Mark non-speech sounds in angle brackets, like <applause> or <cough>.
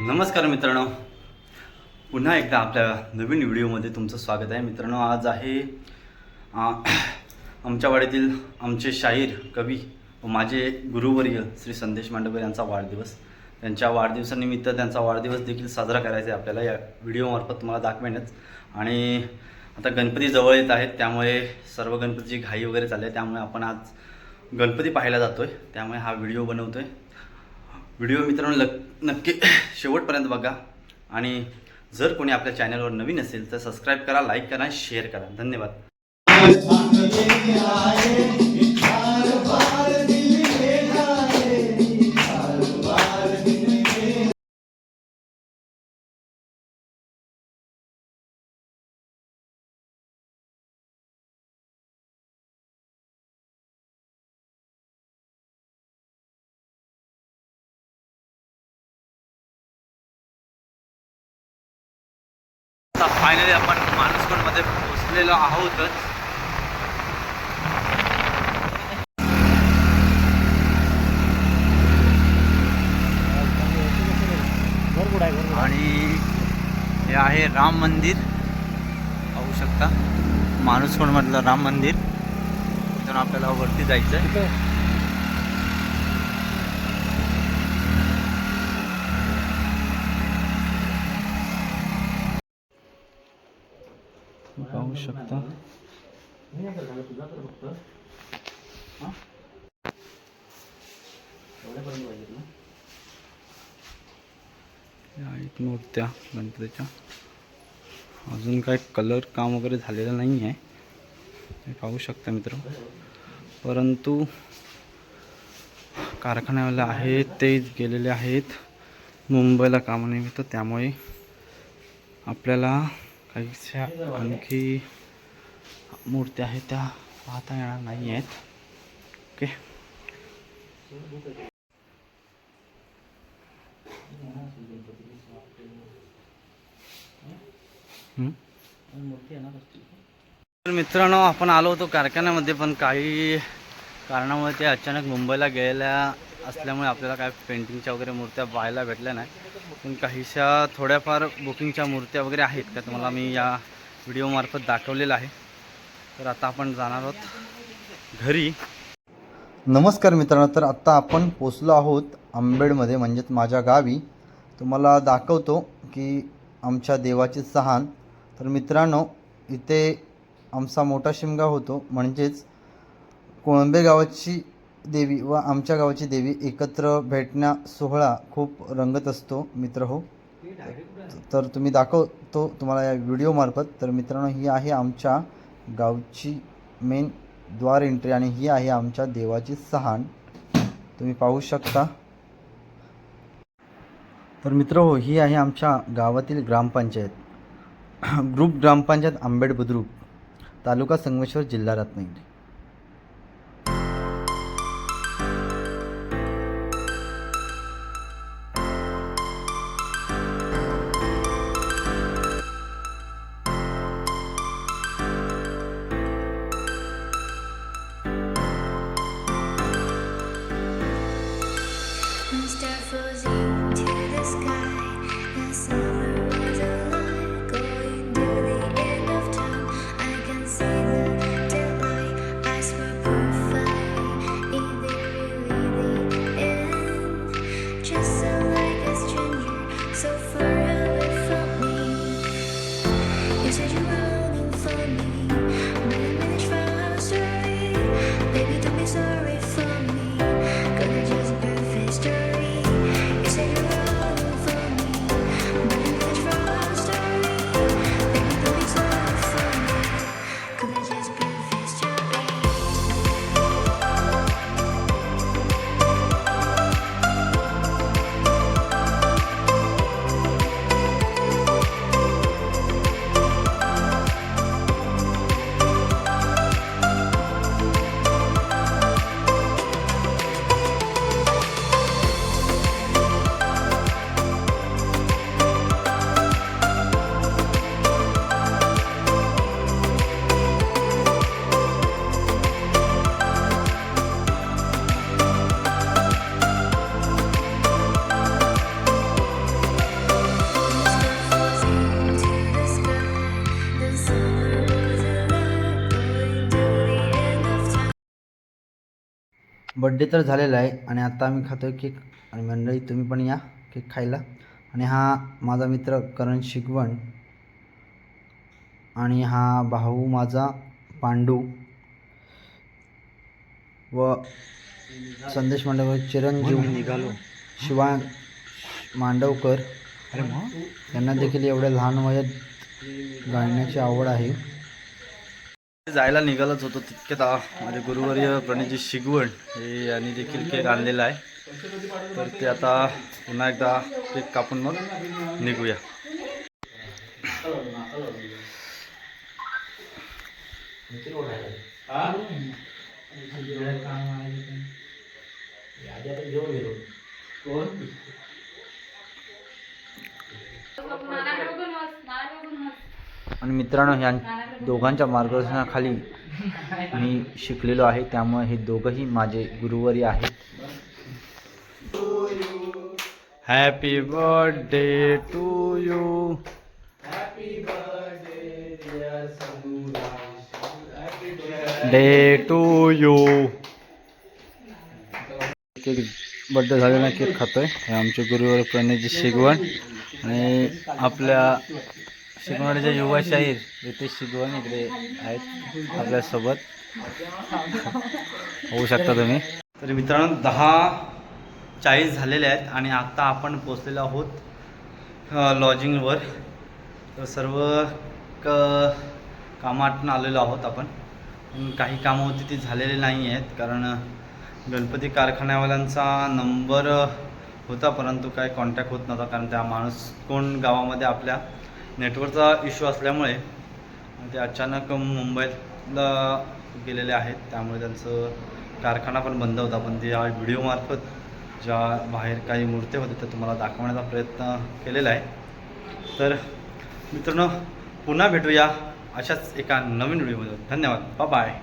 नमस्कार मित्रांनो. पुन्हा एकदा आपल्या नवीन व्हिडिओमध्ये तुमचं स्वागत आहे. मित्रांनो आज आहे आमच्या वाडीतील आमचे शाहीर कवी व माझे गुरुवर्य श्री संदेश मांडकर यांचा वाढदिवस. त्यांच्या वाढदिवसानिमित्त त्यांचा वाढदिवस देखील साजरा करायचा आहे आपल्याला या व्हिडिओमार्फत तुम्हाला दाखवेनच. आणि आता गणपती जवळ येत आहेत त्यामुळे सर्व गणपतीची घाई वगैरे चालली आहे. त्यामुळे आपण आज गणपती पाहायला जातो आहे त्यामुळे हा व्हिडिओ बनवतो आहे व्हिडिओ मित्रांनो नक्की <coughs> शेवटपर्यंत बघा. आणि जर कोणी आपल्या चॅनलवर नवीन असेल तर सबस्क्राईब करा लाईक करा शेअर करा. धन्यवाद. आता फायनली आपण मानसकोटमध्ये पोहोचलेलो आहोतच. आणि हे आहे राम मंदिर. पाहू शकता. माणूसकोडमधलं राम मंदिर. तिथून आपल्याला वरती जायचं आहे पाहू शकता. या आहेत मूर्त्या गणपतीच्या अजून काय कलर काम वगैरे झालेलं नाही आहे पाहू शकता मित्र. परंतु कारखान्यावाले आहेत ते गेलेले आहेत. मुंबईला कामानिमित्त त्यामुळे आपल्याला काहीशा आणखी मूर्त्या आहेत त्या पाहता येणार नाही आहेत. ओके. तर मित्रांनो आपण आलो होतो कारखान्यामध्ये पण काही कारणामुळे ते अचानक मुंबईला गेलेल्या असल्यामुळे आपल्याला काय पेंटिंगच्या वगैरे मूर्त्या पाहायला भेटल्या नाही. पण काहीशा थोड्याफार बुकिंगच्या मूर्त्या वगैरे आहेत का तुम्हाला मी या व्हिडिओमार्फत दाखवलेलं आहे. तर आता आपण जाणार आहोत घरी. नमस्कार मित्रांनो तर आत्ता आपण पोचलो आहोत आंबेडमध्ये म्हणजेच माझ्या गावी. तुम्हाला दाखवतो की आमच्या देवाची सहान. तर मित्रांनो इथे आमचा मोठा शिमगा होतो म्हणजेच कोळंबे गावाची देवी व आमच्या गावाची देवी एकत्र भेटण्या सोहळा खूप रंगत असतो मित्र हो. तर तुम्ही दाखवतो तुम्हाला या व्हिडिओमार्फत तर मित्रांनो ही आहे आमच्या गावची मेन द्वार एंट्री आणि ही आहे आमच्या देवाची सहाण. तुम्ही पाहू शकता. तर मित्र हो ही आहे आमच्या गावातील ग्रामपंचायत. <clears throat> ग्रुप ग्रामपंचायत आंबेड बुद्रुक तालुका संगमेश्वर जिल्हा रत्नागिरी. Mr. Fuzzy. बड्डे तर झालेला आहे आणि आता आम्ही खातो आहे केक आणि मंडळी तुम्ही पण या केक खायला. आणि हा माझा मित्र करण शिकवण आणि हा भाऊ माझा पांडू व संदेश मांडवकर चिरंजीव निघालो. शिवांग मांडवकर. यांना देखील एवढ्या लहान वयात गाण्याची आवड आहे. जायला निघालच होतो तितक्यात माझे गुरुवर्य प्रणितजी शिगवण हे यांनी देखील केक आणलेला आहे. तर ते आता पुन्हा एकदा केक कापून मग निघूया. आणि मित्रांनो ह्या दोघांच्या मार्गदर्शनाखाली मी शिकलेलो आहे. त्यामुळे हे दोघंही माझे गुरुवारी आहेत. Happy birthday to you day to you cake birthday झालेला केक खातोय. हे आमचे गुरुवर प्रणितजी शिगवण आणि आपल्या शिकवण्याचे युवा शाहीर रितेश शिगवण इकडे आहेत आपल्यासोबत होऊ शकता तुम्ही. तरी मित्रांनो दहा चाळीस झालेले आहेत आणि आता आपण पोचलेलो आहोत लॉजिंगवर. तर सर्व क कामातून आलेलो आहोत आपण. काही कामं होती ती झालेली नाही आहेत कारण गणपती कारखान्यावाल्यांचा नंबर होता परंतु काय कॉन्टॅक्ट होत नव्हता कारण त्या माणूस कोण गावामध्ये आपल्या नेटवर्कचा इश्यू असल्यामुळे ते अचानक मुंबईला गेलेले आहेत. त्यामुळे त्यांचं कारखाना पण बंद होता. पण ते या व्हिडिओमार्फत ज्या बाहेर काही मूर्त्या होत्या त्या तुम्हाला दाखवण्याचा प्रयत्न केलेला आहे. तर मित्रांनो पुन्हा भेटूया अशाच एका नवीन व्हिडिओमध्ये धन्यवाद. बाय